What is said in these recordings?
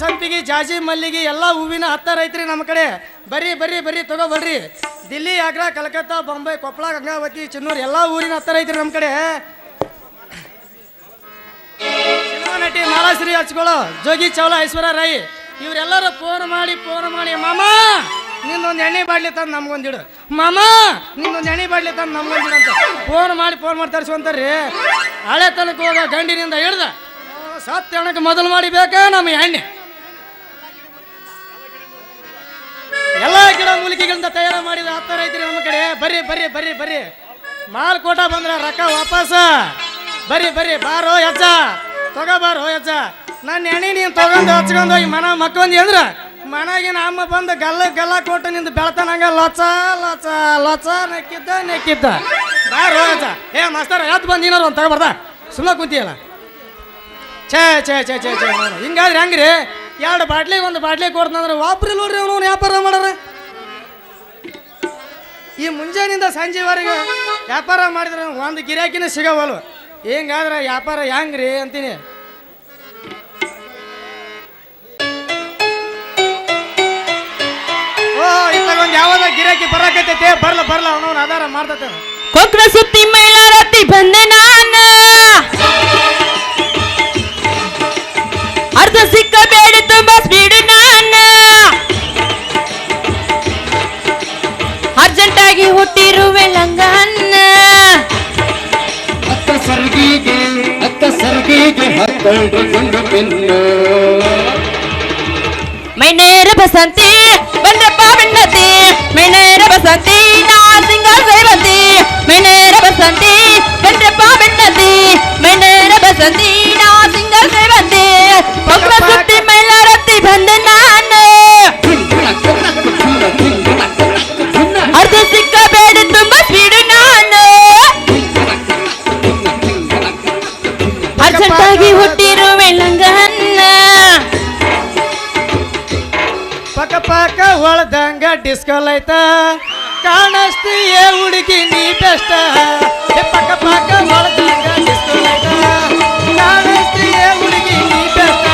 ಸಂಪಿಗೆ, ಜಾಜಿ, ಮಲ್ಲಿಗೆ, ಎಲ್ಲ ಹೂವಿನ ಹತ್ತಾರ ಐತ್ರಿ ನಮ್ಮ ಕಡೆ. ಬರ್ರಿ ಬರ್ರಿ ಬರ್ರಿ, ತಗೋ ಬರ್ರಿ. ದಿಲ್ಲಿ, ಆಗ್ರಾ, ಕಲ್ಕತ್ತಾ, ಬಾಂಬೆ, ಕೊಪ್ಪಳ, ಗಂಗಾವತಿ, ಚಿನ್ನೂರು, ಎಲ್ಲ ಊರಿನ ಹತ್ತಾರ ಐತ್ರಿ ನಮ್ಮ ಕಡೆ. ನಟಿ ಮಾಲಾಶ್ರೀ ಹಚ್ಕೊಳ್ಳೋ, ಜೋಗಿ ಚೌಲ ಐಶ್ವರ್ಯ ರಾಯಿ, ಇವರೆಲ್ಲರೂ ಫೋನ್ ಮಾಡಿ ಫೋನ್ ಮಾಡಿ, ಮಾಮ, ನಿನ್ನೊಂದು ಎಣ್ಣೆ ಬಾಡ್ಲಿ ತಂದು ನಮ್ಗೊಂದಿಡು ಮಾಮ, ನಿನ್ನೊಂದು ಎಣ್ಣೆ ಬಾಡ್ಲಿ ತಂದು ನಮ್ಗೊಂದಿಡು ಅಂತ ಫೋನ್ ಮಾಡಿ ಫೋನ್ ಮಾಡಿ ತರಿಸ್ಕೊಂತಾರ್ರಿ ಹಳೆ ತನಕ ಹೋಗ ಗಂಡಿನಿಂದ ಹಿಡ್ದ. ಸತ್ತ ಹೆಣಕ್ಕೆ ಮೊದಲು ಮಾಡಿ ಬೇಕಾ ನಮ್ಮ ಎಣ್ಣೆ? ಗಿಡ ಮೂಲಿಕೆಗಳಿಂದ ತಯಾರು ಮಾಡಿದ ಹತ್ತಾರ ಐತ್ರಿ ನಮ್ಮ ಕಡೆ. ಬರ್ರಿ ಬರ್ರಿ ಬರ್ರಿ ಬರ್ರಿ. ಮಾಲ್ ಕೋಟ ಬಂದ್ರ ರೊಕ್ಕ ವಾಪಸ್. ಬರ್ರಿ ಬರ್ರಿ, ಬಾರೋ ಹೆಜ್ಜ. ತಗೋಬಾರೋ ಹೆಜ್ಜ. ನನ್ನ ಎಣ್ಣೆ ನೀನು ತಗೊಂಡು ಹಚ್ಕೊಂಡು ಹೋಗಿ ಮನ ಮಕ್ಕೊಂದಿ ಅಂದ್ರ ಮನೆಗಿನ ಅಮ್ಮ ಬಂದು ಗಲ್ಲ ಗಲ್ಲ ಕೊಟ್ಟು ನಿಂದು ಬೆಳತನಂಗ ಲೊಚ ಲೊಚ ಲೊಚ, ನೆಕ್ಕಿದ್ದ ನೆಕ್ಕಿದ್ದ. ಬಾರೋ ಹೆಜ್ಜ. ಏ, ಮಾಸ್ತರ ಯಾತ್ ಬಂದಿನಾರು ಒಂದು ತಗೋಬಾರ್ದ ಸುಮ್ಮನೆ ಕುಂತಿಯಲ್ಲ? ಛೇ ಛೇ ಛೇ ಛೇ ಛೇ ಹಿಂಗಾದ್ರೆ ಹೆಂಗ್ರಿ? ಎರಡು ಬಾಟ್ಲಿಗೆ ಒಂದು ಬಾಟ್ಲಿ ಕೊಡ್ತಂದ್ರೆ ಒಬ್ರು ನೋಡ್ರಿ ಅವನು ವ್ಯಾಪಾರ ಮಾಡಾರ? ಈ ಮುಂಜಾನಿಂದ ಸಂಜೆವರೆಗೆ ವ್ಯಾಪಾರ ಮಾಡಿದ್ರೆ ಒಂದು ಗಿರಾಕಿನ ಸಿಗವಲ್ವ ಹೆಂಗಾದ್ರೆ ವ್ಯಾಪಾರ ಹೆಂಗ್ರಿ ಅಂತೀನಿ. ಓ ಇತ್ತಾಗೊಂದು ಯಾವಾಗ ಗಿರಾಕಿ ಬರಕತ್ತೈತೆ. ಬರ್ಲ ಬರ್ಲ, ಅವನವನ ಆಧಾರ ಮಾಡ್ತೈತೆ ಕೊಕ್ಕರ ಸುತ್ತಿ ಮೈಲಾರತಿ ಬಂದೆ ನಾನ ಅರ್ಧ ಸಿಕ್ಕ ಬೇಡ ತುಂಬಾ போன்று கொண்டு பின்னே ಐತ ಕಾಣಸ್ತೀಯ ಹುಡುಗಿ ನೀ ಬೆಸ್ಟ್ ಏ ಪಕ್ಕ ಪಕ್ಕ ಕಾಣಸ್ತೀಯ ಹುಡುಗಿ ನೀ ಬೆಸ್ಟ್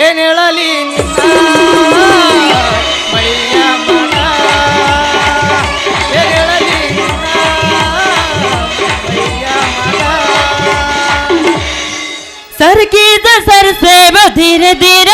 ಏನ್ ಹೇಳಲಿ ನಿನ್ನ? ಸರ್ ಸೇವ ಧೀರೆ ಹೇಳಲಿ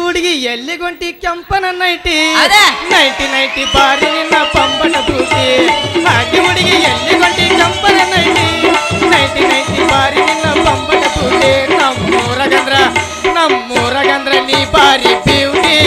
ಹುಡುಗಿ ಎಲ್ಲಿಗೊಂಟಿ ಕೆಂಪನ ನೈಟಿ. ನೈಟಿ ನೈಟಿ ಬಾರಿ ನಿನ್ನ ಪಂಬನ ಬೂಟಿ. ಹಾಗೆ ಹುಡುಗಿ ಎಲ್ಲಿಗೊಂಟಿ ಕೆಂಪನ ನೈಟಿ? ನೈಟಿ ನೈಟಿ ಬಾರಿ ನಿನ್ನ ಪಂಬನ ಬೂಟಿ. ನಮ್ಮೂರಗಂದ್ರ ನಮ್ಮೂರಗಂದ್ರ ನೀ ಬಾರಿ ಬ್ಯೂಟಿ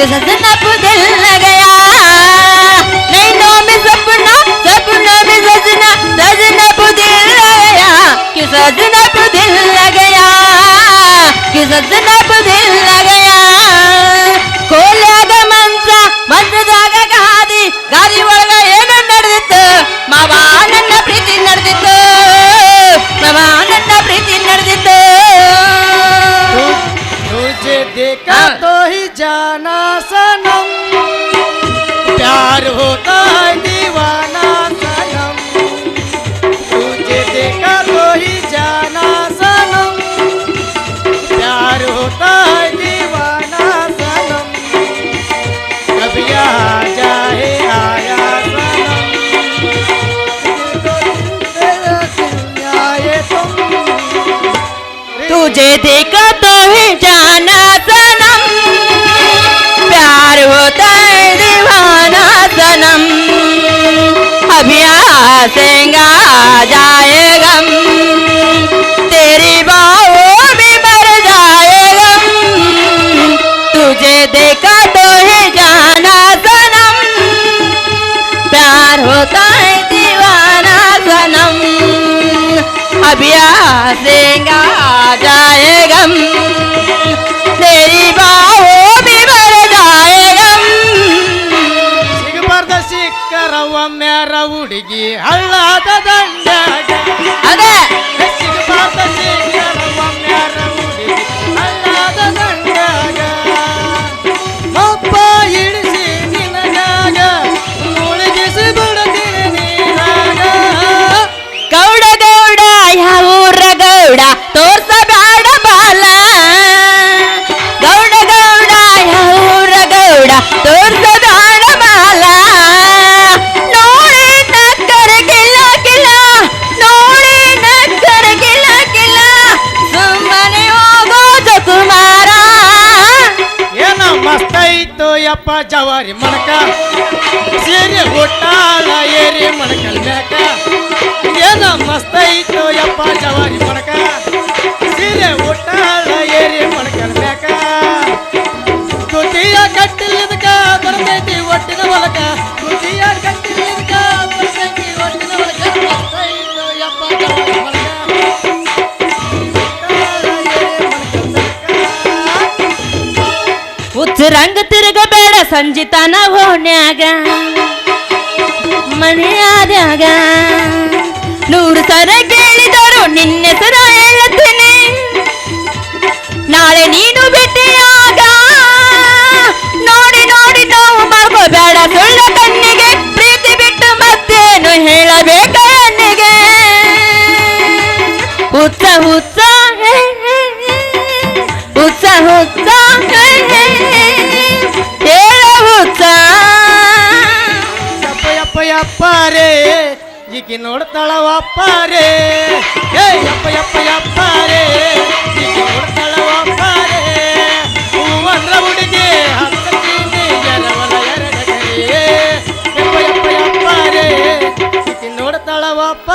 ये सजना दिल न गया नैनों में सपना सपना में सजना सजना दिल न गया कि सजना दिल न गया कि सजना दिल न गया खोल आगे मनसा मन जागा गादी गादी देखा तो ही जाना सनम। प्यार होता है दीवाना सनम। तुझे देखा तो ही जाना सनम। प्यार होता है दीवाना सनम। कभी आ जाए आया सनम। तुझे देखा तो ही होता है दीवाना सनम। अब यहाँ सेंगा जाए गम तेरी बाहों भी भर जाए गम तुझे देखा तो ही जाना सनम। प्यार होता है दीवाना सनम। अब यहाँ सेंगा जाए गम ಹಳ್ಳಾದ ದಂಡ್ಯಾಗ ಅದೇ. ಹಳ್ಳದ ದಂಡ ಯಪ್ಪ ಜವಾರಿ ಮಣಕ ಸೀರೆ ಹುಟ್ಟಾಳ ಏರಿ ಮಣಕಲ್ ಮ್ಯಾಕ. ಏನ ಮಸ್ತ ಇತ್ತು ಯಪ್ಪ ಜವಾರಿ ಮಣಕ ಉಚ್ಚರಂಗ ತಿರುಗಬೇಡ ಸಂಜಿತನ ಓಣ್ಯಾಗ. ಮನೆಯಾದ್ಯಾಗ ನೂರು ಸರ ಕೇಳಿದರು ನಿನ್ನೆ ಸರ ಹೇಳುತ್ತೇನೆ ನಾಳೆ ನೀನು ಭೇಟಿಯಾಗ. ನೋಡಿ ನೋಡಿ ನಾವು ಮಾಡ್ಕೋಬೇಡ ಸುಳ್ಳ ಕಣ್ಣಿಗೆ. ಪ್ರೀತಿ ಬಿಟ್ಟು ಮತ್ತೇನು ಹೇಳಬೇಕ ಕಣ್ಣಿಗೆ ಹುಚ್ಚ ಹುಚ್ಚ ಹೇ, ಹೇ, ಯಪ್ಪ ಯಪ್ಪ ರೇ ಈಕಿ ನೋಡ್ತಾಳ ಅಪ್ಪ ರೇ ಏ ಯಪ್ಪ ಯಪ್ಪ ಯಪ್ಪ ರೇ ಈಕಿ ನೋಡ್ತಾಳ ಅಪ್ಪ ರೇ ಹೂವಂದ್ರ ಹುಡುಗಿ ಅಪ್ಪ ಎರವಲ ಎರಡಗರಿ ಯಪ್ಪ ಯಪ್ಪ ಯಪ್ಪ ರೇ ಈಕಿ ನೋಡ್ತಾಳ ಅಪ್ಪ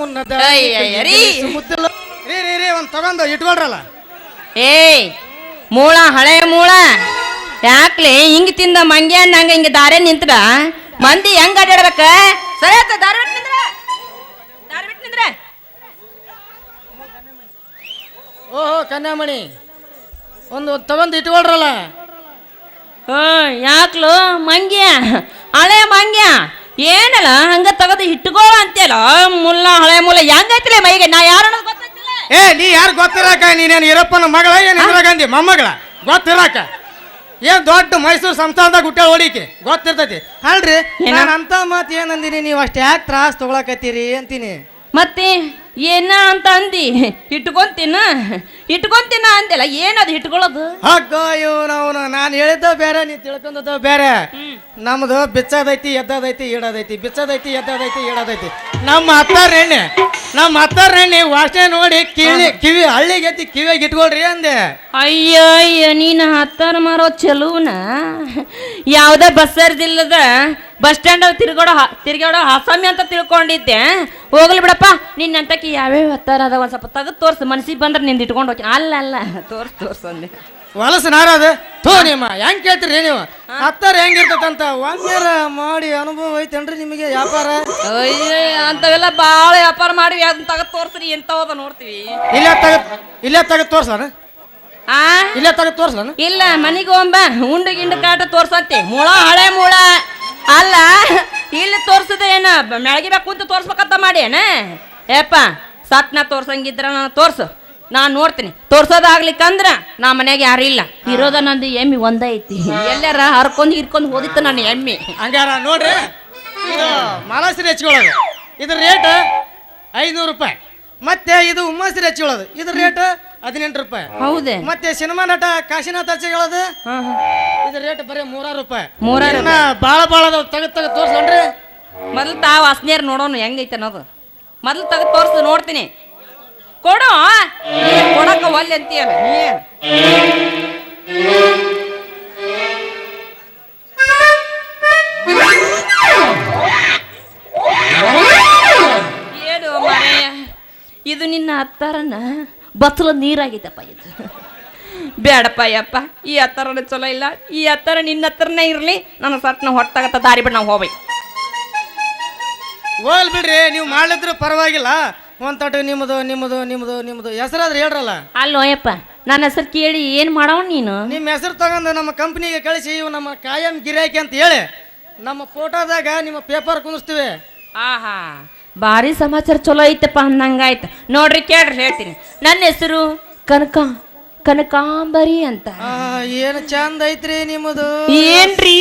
ಮುನ್ನದ ಅಯ್ಯ, ಅಯ್ಯ, ರೀ. ಮುದ್ದಲು ರೀ ರೀ ರೀ ಒಂದ್ ತಗೊಂಡು ಇಟ್ಕೊಳ್ರಲ್ಲ. ಏಯ್ ಮೂಳ ಹಳೆ ಮೂಳ. ಯಾಕ್ಲೆ ಹಿಂಗ್ ತಿಂದ ಮಂಗ್ಯ ನಂಗ ಹಿಂಗ ದಾರೆ ನಿಂತ್ರ ಮಂದಿ ಹೆಂಗ್ ಅಡ್ಯಾಡ್ಬೇಕ? ಸರಿ ಆತ ದಾರಿ ಬಿಟ್ಟು ನಿಂದ್ರ ದಾರಿ ಬಿಟ್ಟು ನಿಂದ್ರ ಓಹೋ ಕನ್ಯಾಮಣಿ. ಒಂದು ತಗೊಂಡು ಇಟ್ಕೊಳ್ರಲ್ಲ. ಹ್ಮ್ ಯಾಕ್ಲು ಮಂಗ್ಯ. ಹಳೆ ಮಂಗ್ಯ. ಏನಲ್ಲ ಹಂಗ ತಗದು ಇಟ್ಕೋ ಅಂತೇಳ ಮುಲ್ಲ ಹಳೆ ಮುಲ್ಲ ಹೆಂಗೈತಿಲ್ಲ ಮೈಗೆ? ನಾ ಯಾರು ಏ ನೀ ಯಾರು ಗೊತ್ತಿರಾಕ? ನೀನೇನು ಇರಪ್ಪನ ಮಗಳ ಏನ್ ಇಂದಿರಾ ಗಾಂಧಿ ಮೊಮ್ಮಗಳ? ಗೊತ್ತಿರಾಕ? ಏನ್ ದೊಡ್ಡ ಮೈಸೂರು ಸಂಸ್ಥಾನದಾಗ ಹುಟ್ಟ ಹೊಡಿಕೆ ಗೊತ್ತಿರ್ತೈತಿ. ಅಲ್ರಿ? ನಾನು ಅಂತ ಮಾತು ಏನಂದಿನಿ ನೀವು ಅಷ್ಟು ಯಾಕೆ ತ್ರಾಸ ತಗೊಳಕತ್ತೀರಿ ಅಂತೀನಿ. ಮತ್ತೆ? ಏನ ಅಂತ ಅಂದಿ ಇಟ್ಕೊಂತಿನ ಇಟ್ಕೊಂತಿನ ಅಂದಿಲ್ಲ ಏನದು ಇಟ್ಕೊಳ್ಳೋದು? ಅಯ್ಯೋ ಇವನವನು ನಾನು ಹೇಳಿದ್ದ ಬೇರೆ ನೀ ತಿಳ್ಕೊಂಡದ್ದು ಬೇರೆ. ನಮ್ದು ಬಿಚ್ಚದೈತಿ ಎದ್ದದೈತಿ ಇಡದೈತಿ ಬಿಚ್ಚದೈತಿ ಎದ್ದದೈತಿ ಇಡದೈತಿ ನಮ್ಮ ಅತ್ತಾರ ಎಣ್ಣೆ ನಮ್ಮ ಅತ್ತಾರ ಎಣ್ಣೆ ವಾಸನೆ ನೋಡಿ ಕಿವಿ ಕಿವಿ ಹಳ್ಳಿಗೆತ್ತಿ ಕಿವಿಯಾಗಿ ಇಟ್ಕೊಳ್ರಿ ಅಂದೆ. ಅಯ್ಯೋ ಅಯ್ಯೋ ನೀನು ಹತ್ತಾರ ಮಾರೋ ಚಲೂನ ಯಾವುದೇ ಬಸ್ಸರ್ದಿಲ್ಲದ ಬಸ್ ಸ್ಟ್ಯಾಂಡ್ ತಿರ್ಗಾಡೋ ಹ- ತಿರ್ಗಾಡೋ ಹಸಮಿ ಅಂತ ತಿಳ್ಕೊಂಡಿದ್ದೆ. ಹೋಗ್ಲಿ ಬಿಡಪ್ಪ ನಿನ್ನಂತಕ್ಕೆ ಯಾವ್ಯಾವ ಹತ್ತಾರ ಅದ ಒಂದ್ ಸ್ವಲ್ಪ ತಗದು ತೋರ್ಸು ಮನ್ಸಿಗೆ ಬಂದ್ರೆ ನಿಂದು ಇಟ್ಕೊಂಡು ಹೋಗಿ. ಅಲ್ಲ ಅಲ್ಲ ತೋರ್ಸ್ ತೋರ್ಸು ಅಂದೆ. ಹೊಲಸ ನಾರದ ಥೋ ನಿಮ್ಮ ಹೆಂಗ್ ಕೇಳ್ತೀರಿ ನೀವು? ಹತ್ತಾರ ಹೆಂಗಿರ್ತದಂತ ಒಮ್ಮೆರ ಮಾಡಿ ಅನುಭವ ಐತೇನ್ರಿ ನಿಮಗೆ ವ್ಯಾಪಾರ? ಅಯ್ಯೋ ಅಂತವೆಲ್ಲ ಭಾಳ ವ್ಯಾಪಾರ ಮಾಡಿ ಅದನ್ನ ತಗದ್ ತೋರ್ಸ್ರಿ ಎಂತವದ ನೋಡ್ತೀವಿ. ಇಲ್ಲೇ ತಗದ್ ಇಲ್ಲೇ ತಗದ್ ತೋರ್ಸ್ಲಾನ? ಆ? ಇಲ್ಲೇ ತೋರ್ಸ ತೋರ್ಸ್ಲಾನ? ಇಲ್ಲ ಮನಿಗೆ ಹೋಗ್ಬ ಉಂಡು ಗಿಂಡು ಕಾಟ ತೋರ್ಸಂತೆ. ಮುಳ ಹಳೆ ಮುಳ. ಅಲ್ಲ ಇಲ್ಲಿ ತೋರ್ಸದ ಏನ? ಮೆಳಗಿ ಬೇಕು ಕುಂತು ತೋರ್ಸ್ಬೇಕಂತ ಮಾಡಿ ಏನ ಏಪ್ಪ ಸಟ್ನ ತೋರ್ಸಂಗಿದ್ರ ನಾನು ತೋರ್ಸು. ನಾನು ನೋಡ್ತೀನಿ. ತೋರ್ಸೋದಾಗ್ಲಿಕ್ಕಂದ್ರ ನಾ ಮನೆಗೆ ಯಾರು ಇಲ್ಲ. ಇರೋದ ನಂದು ಎಮ್ಮಿ ಒಂದೈತಿ ಎಲ್ಲಾರ ಹರ್ಕೊಂಡ್ ಹಿರ್ಕೊಂಡ್ ಹೋದಿತ್ತು ನನ್ನ ಎಮ್ಮಿ. ಹಂಗಾರ ನೋಡ್ರಿ ಇದು ಹೆಚ್ಕೊಳ್ಳೋದು. ಹೆಚ್ಚಿಕೊಳ್ಳೋದು ಇದ್ರ ರೇಟ್ ಐನೂರು ರೂಪಾಯಿ. ಮತ್ತೆ ಇದು ಉಮ್ಮಶ್ರೀ ಹೆಚ್ಚಿಕೊಳ್ಳೋದು ಇದ್ರ ರೇಟ್ ಹದಿನೆಂಟು ರೂಪಾಯಿ. ಹೌದೇ? ಮತ್ತೆ ಸಿನಿಮಾ ನಟ ಕಾಶಿನಾಥ್ ಹಚ್ಚಿಕೊಳ್ಳೋದು ಹೇಳೋದು ಇದು ರೇಟ್ ಬರೀ ಮೂರಾರು ರೂಪಾಯಿ. ಮೂರಾರು ಇನ್ನ ಭಾಳ ಭಾಳ ಅದಾವ. ತೆಗೆದು ತೆಗೆದು ತೋರ್ಸೋಣ್ರಿ ಮೊದಲು ತಾ ವಾಸನೆಯರ್ ನೋಡೋಣ ಹೆಂಗೈತೆ ಅನ್ನೋದು. ಮೊದಲು ತೆಗೆದು ತೋರ್ಸು ನೋಡ್ತೀನಿ. ಕೊಡು ಕೊಡಕ ಒಲ್ಲೆ ಅಂತೀಯಲ್ಲ ನೀ ಏನು? ಮಾರಾಯ ಇದು ನಿನ್ನ ಹತ್ತಾರನ ಬತ್ತಲ ನೀರಾಗಿದ್ದಪ್ಪ ಇದು. ಬೇಡಪ್ಪ ಯಪ್ಪ ಈ ಹತ್ತರ ಚಲೋ ಇಲ್ಲ ಈ ಹತ್ತರ ನಿನ್ನ ಹತ್ರನೇ ಇರಲಿ ನನ್ನ ಸಟ್ನ ಹೊಟ್ಟಾಗತ್ತ ದಾರಿ ಬಿಟ್ಟು ನಾವು ಹೋಗ್ಬೇಕು. ಹೋಗ್ಲಿ ಬಿಡ್ರಿ ನೀವು ಮಾಡಿದ್ರು ಪರವಾಗಿಲ್ಲ. ಒಂದ್ ತಟ್ಟು ನಿಮ್ಮದು ನಿಮ್ಮದು ನಿಮ್ಮದು ನಿಮ್ಮದು. ಹೆಸರಾದ್ರೆ ಹೇಳ್ರಲ್ಲ. ಅಲ್ಲೋ ಯಪ್ಪ ನನ್ನ ಹೆಸರು ಕೇಳಿ ಏನು ಮಾಡವ ನೀನು? ನಿಮ್ಮ ಹೆಸರು ತಗೊಂಡು ನಮ್ಮ ಕಂಪ್ನಿಗೆ ಕಳಿಸಿ ಇವು ನಮ್ಮ ಕಾಯಂ ಗಿರಾಕಿ ಅಂತ ಹೇಳಿ. ನಮ್ಮ ಫೋಟೋದಾಗ ನಿಮ್ಮ ಪೇಪರ್ ಕುಂದಿಸ್ತೀವಿ. ಆಹಾ ಭಾರಿ ಸಮಾಚಾರ ಚಲೋ ಐತಪ್ಪ ಅಂದಂಗಾಯ್ತು ನೋಡ್ರಿ ಕೇಳ್ರಿ ಹೇಳ್ತೀನಿ. ನನ್ನ ಹೆಸರು ಕನಕ ಕನಕಾಂಬರಿ ಅಂತ. ಏನು ಚಂದ ಐತ್ರಿ ನಿಮ್ಮದು? ಏನ್ರಿ?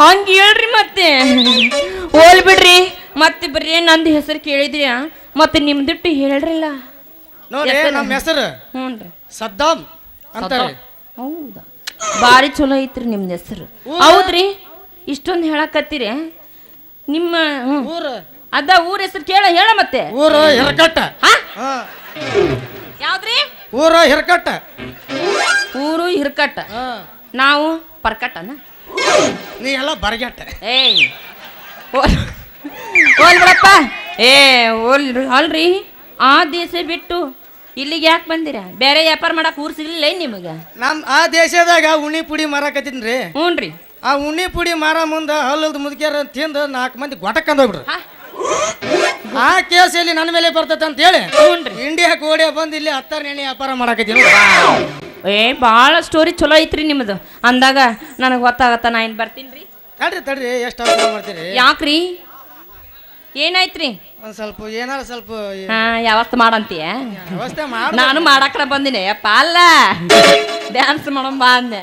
ಹಂಗ ಹೇಳ್ರಿ ಮತ್ತೆ. ಓಲ್ ಬಿಡ್ರಿ. ಮತ್ತೆ ಬರ್ರಿ ನಂದು ಹೆಸರು ಕೇಳಿದ್ರಿ ಮತ್ತೆ ನಿಮ್ದಿಟ್ಟು ಹೇಳ್ರಲ್ಲ. ನೋಡಿ? ನಮ್ಮ ಹೆಸರು ಹ್ಞೂನ್ರಿ. ಸದ್ದಾಮ್ ಅಂತಾರೆ. ಹೌದಾ? ಭಾರಿ ಚಲೋ ಐತ್ರಿ ನಿಮ್ದ ಹೆಸರು. ಹೌದ್ರಿ? ಇಷ್ಟೊಂದು ಹೇಳಕತ್ತೀರಿ. ನಿಮ್ಮ. ಊರು? ಅದ ಊರ ಹೆಸರು ಕೇಳ ಹೇಳ ಮತ್ತೆ. ಊರ ಹಿರಕಟ್ಟ. ಹಾ? ಯಾವ್ದ್ರಿ? ಊರ ಹಿರಕಟ್ಟ. ಊರು ಹಿರ್ಕಟ್ಟ. ಹಾ. ನಾವು ಪರ್ಕಟ್ಟನ? ನೀ ಎಲ್ಲ ಬರಗೆಟ್ಟ. ಏಯ್. ಹೋಲ್ ಹೋಲ್ ಬಿಡಪ್ಪ. ಏ ಹೋಲ್ ಅಲ್ರಿ? ಆ ದೇಶ ಬಿಟ್ಟು ಇಲ್ಲಿಗೆ ಯಾಕೆ ಬಂದಿರ? ಬೇರೆ ವ್ಯಾಪಾರ ಮಾಡಕ್ ಊರ್ ಸಿಗ್ಲಿಲ್ಲ ಏನ್ ನಿಮಗೆ? ನಮ್ ಆ ದೇಶದಾಗ ಉಣ್ಣಿ ಪುಡಿ ಮಾರಕತ್ತೀನ್ರಿ. ಹ್ಞೂ ರೀ ಆ ಉಣ್ಣಿ ಪುಡಿ ಮಾರ ಮುಂದ ಹಲ್ಲದ ಮುದುಕ್ಯಾರ ತಿಂದು ನಾಲ್ಕು ಮಂದಿ ಗೊಟಕ್ಕಂದ್ ಹೋಗ್ಬಿಡ್ರು ಹಾ. ಆ ಕೇಸ್ ಇಲ್ಲಿ ನನ್ನ ಮೇಲೆ ಬರ್ತೈತೆ ಅಂತ ಹೇಳಿ ಇಂಡಿಯಾ ಕೋಡೆ ಬಂದು ಇಲ್ಲಿ ಹತ್ತಾರು ಎಣ್ಣೆ ವ್ಯಾಪಾರ ಮಾಡಾಕತ್ತೀನಿ. ಏ ಭಾಳ ಸ್ಟೋರಿ ಚಲೋ ಐತ್ರಿ ನಿಮ್ಮದು ಅಂದಾಗ ನನಗೆ ಗೊತ್ತಾಗತ್ತ ನಾ ಏನು ಬರ್ತೀನಿ ರೀ ತಡ್ರಿ ತಡ್ರಿ ಎಷ್ಟು ಅವಸರ ಮಾಡ್ತೀರಿ? ಯಾಕ್ರಿ? ಏನಾಯ್ತ್ರಿ? ಒಂದು ಸ್ವಲ್ಪ ಏನಾರ ಸ್ವಲ್ಪ ಹಾ ಯಾವತ್ತು ಮಾಡಂತೀಯ? ವ್ಯವಸ್ಥೆ ಮಾಡ ನಾನು ಮಾಡಕ್ರ ಬಂದಿನಿ. ಅಪ್ಪ ಅಲ್ಲ. ಡ್ಯಾನ್ಸ್ ಮಾಡೋಣ ಬಾ ಅಂದೆ.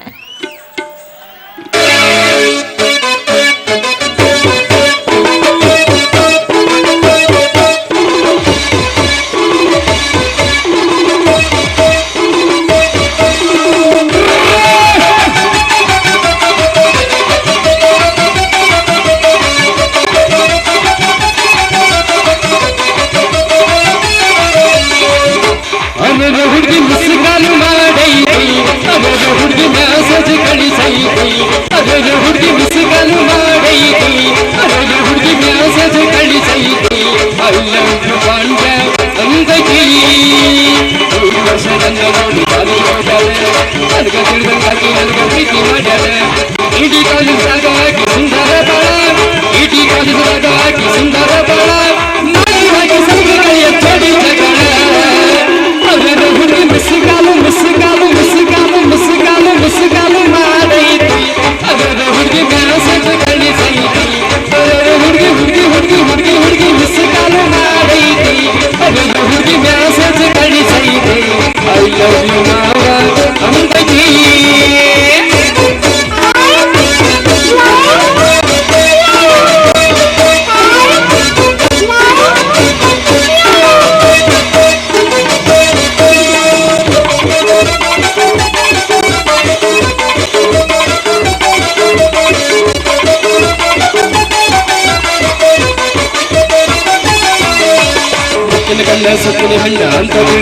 Hey!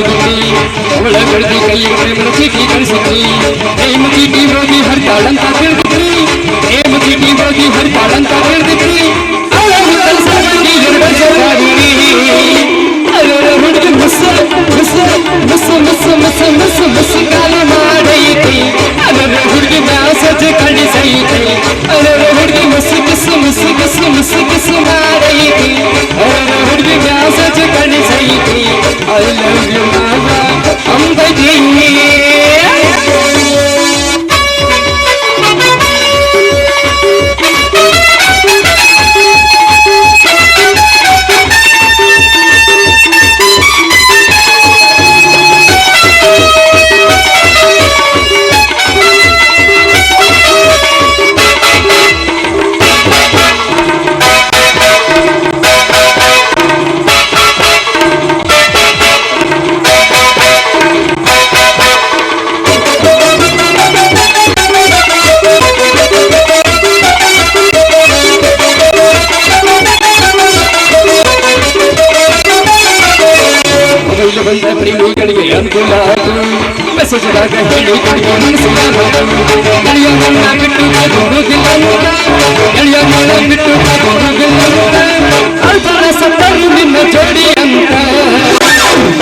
Allah'ın सजदा गलियों गलियों सुनाना गलियों मोला बिट्टू का दोनों दिल मोला गलियों मोला बिट्टू का दोनों दिल मोला हर तरह सत्तर दिन जोड़ी अंता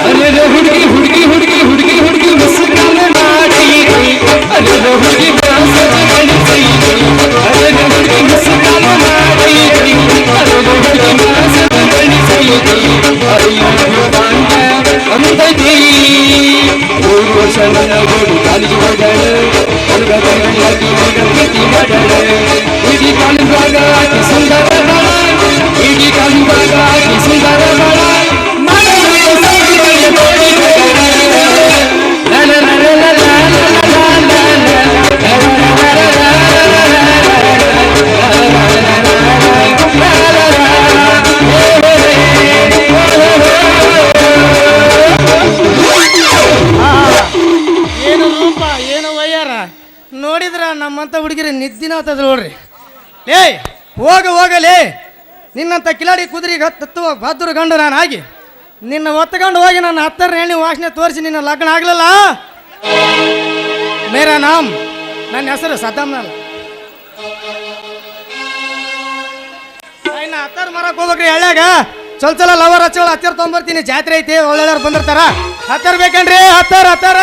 अरे रे हुड़की हुड़की हुड़की हुड़की हुड़की मुस्कान माटी अरे रे हुड़की बाँस जगड़ी सही अरे रे हुड़की मुस्कान माटी अरे रे हुड़की बाँस जगड़ी सही अरे ये बांधा अंतर சரண ஓடி காலிக்கு வடனு அனுபவங்கள் அதி மகள் கதி மடனு இடி காலுமாக சுந்தரமான இடி ನಿದ್ದಿನ ಆತದ ನೋಡ್ರಿ. ಲೇ, ಹೋಗ ಹೋಗಲೇ ನಿನ್ನಂಥ ಕಿಲಾಡಿ ಕುದುರೆಗೆ ಹತ್ತುವ ಬಹದ್ದೂರು ಗಂಡು ನಾನು ಆಗಿ ನಿನ್ನ ಒತ್ತಕೊಂಡು ಹೋಗಿ ನನ್ನ ಹತ್ತರ ಎಣ್ಣೆ ವಾಸನೆ ತೋರಿಸಿ ನಿನ್ನ ಲಗ್ನ ಆಗ್ಲಲ್ಲ? ಮೇರ ನಾಮ್, ನನ್ನ ಹೆಸರು ಸದ್ದಾಮ್ನಲ್ಲ ಇನ್ನು ಹತ್ತಾರು ಮರಕ್ಕೆ ಹೋಗ್ಬೇಕ್ರಿ ಹಳ್ಳ್ಯಾಗ. ಚೊಲ್ ಚಲ ಲವರ್ ಹಚ್ಚೋಳ ಹತ್ತಿರ ತೊಗೊಂಬರ್ತೀನಿ. ಜಾತ್ರೆ ಐತಿ ಒಳ್ಳೆಯವ್ರು ಬಂದಿರ್ತಾರ. ಹತ್ತಾರ ಬೇಕೇನ್ರಿ? ಹತ್ತಾರ ಹತ್ತಾರ.